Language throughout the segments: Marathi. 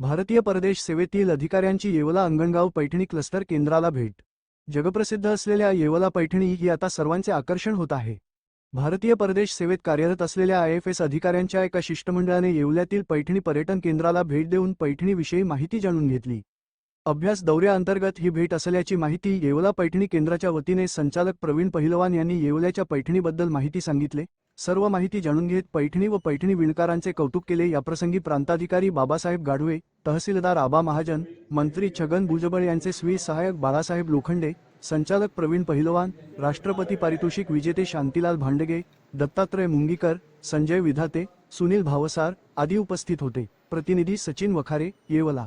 भारतीय परदेश सेवेतील अधिकाऱ्यांची येवला अंगणगाव पैठणी क्लस्टर केंद्राला भेट. जगप्रसिद्ध असलेल्या येवला पैठणी ही आता सर्वांचे आकर्षण होत आहे. भारतीय परदेश सेवेत कार्यरत असलेल्या आय एफ एस अधिकाऱ्यांच्या एका शिष्टमंडळाने येवल्यातील पैठणी पर्यटन केंद्राला भेट देऊन पैठणीविषयी माहिती जाणून घेतली. अभ्यास दौऱ्याअंतर्गत ही भेट असल्याची माहिती येवला पैठणी केंद्राच्या वतीने संचालक प्रवीण पहिलवान यांनी येवल्याच्या पैठणीबद्दल माहिती सांगितले. सर्व माहिती जाणून घेत पैठणी व पैठणी विणकारांचे कौतुक केले. याप्रसंगी प्रांताधिकारी बाबासाहेब गाढवे तहसीलदार आबा महाजन मंत्री छगन भुजबळ यांचे स्वी सहाय्यक बाळासाहेब लोखंडे संचालक प्रवीण पहिलवान राष्ट्रपती पारितोषिक विजेते शांतीलाल भांडगे दत्तात्रय मुंगीकर संजय विधाते सुनील भावसार आदी उपस्थित होते. प्रतिनिधी सचिन वखारे येवला.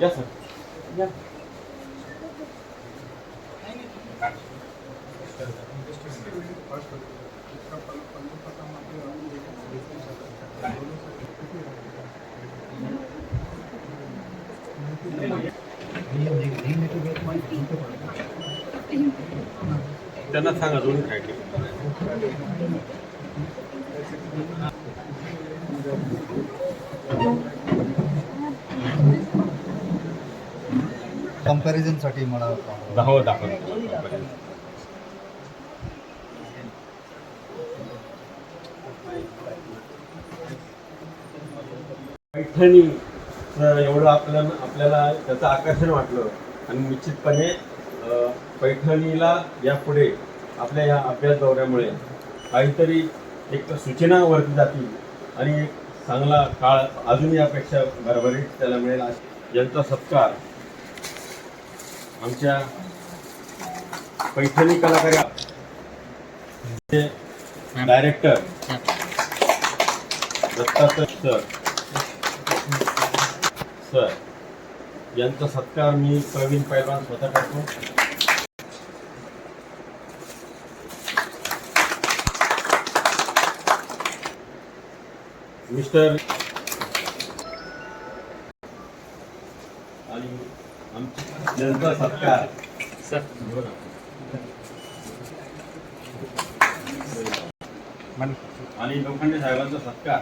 या सर त्यांना सांगा दोन्ही खायचे कम्पॅरिझनसाठी मला दहावं दाखवतो पैठणीचं एवढं आपल्याला आपल्याला त्याचं आकर्षण वाटलं. आणि निश्चितपणे अ, पैठणीला यापुढे आपल्या या अभ्यास दौऱ्यामुळे काहीतरी एक सूचना वरती जातील आणि एक चांगला काळ अजून यापेक्षा भरभरीत त्याला मिळेल. अश- यांचा सत्कार आमच्या पैठणी कलाकार डायरेक्टर दत्तात्रय सर सर यांचा सत्कार मी प्रवीण पैलवान स्वतः करतो. मिस्टर आणि आमची सत्कार. आणि लोखंडे साहेबांचा सत्कार.